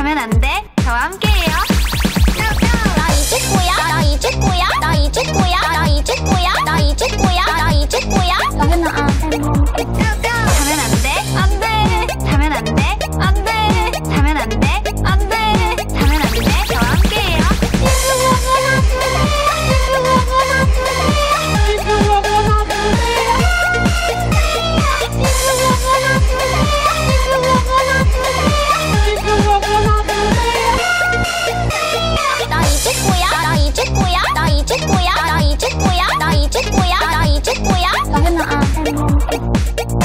가면 안 돼. 저와 함께해요. Thank you.